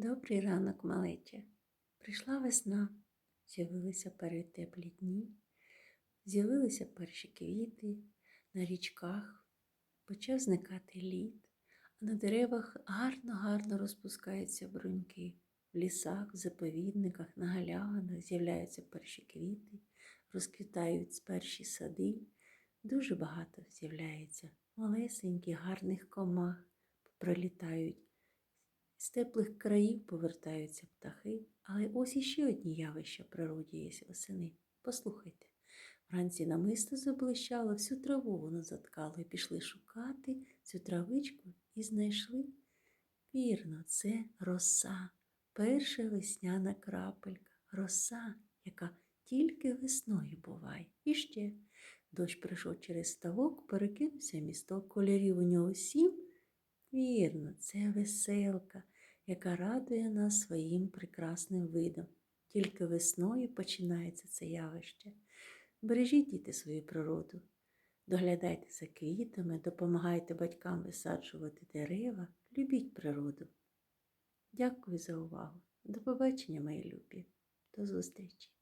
Добрий ранок, малече. Прийшла весна, з'явилися перші теплі дні, з'явилися перші квіти на річках, почав зникати лід, а на деревах гарно-гарно розпускаються бруньки. В лісах, в заповідниках, на галявинах з'являються перші квіти, розквітають перші сади. Дуже багато з'являється малесеньких, гарних комах, пролітають. З теплих країв повертаються птахи, але ось іще одні явища природі є восени. Послухайте. Вранці намисто заблищало, всю траву воно заткало і пішли шукати цю травичку і знайшли. Вірно, це роса, перша весняна крапелька, роса, яка тільки весною буває. І ще дощ прийшов через ставок, перекинувся місток, кольорів у нього сім. Вірно, це веселка, яка радує нас своїм прекрасним видом. Тільки весною починається це явище. Бережіть діти свою природу, доглядайте за квітами, допомагайте батькам висаджувати дерева, любіть природу. Дякую за увагу. До побачення, мої любі. До зустрічі!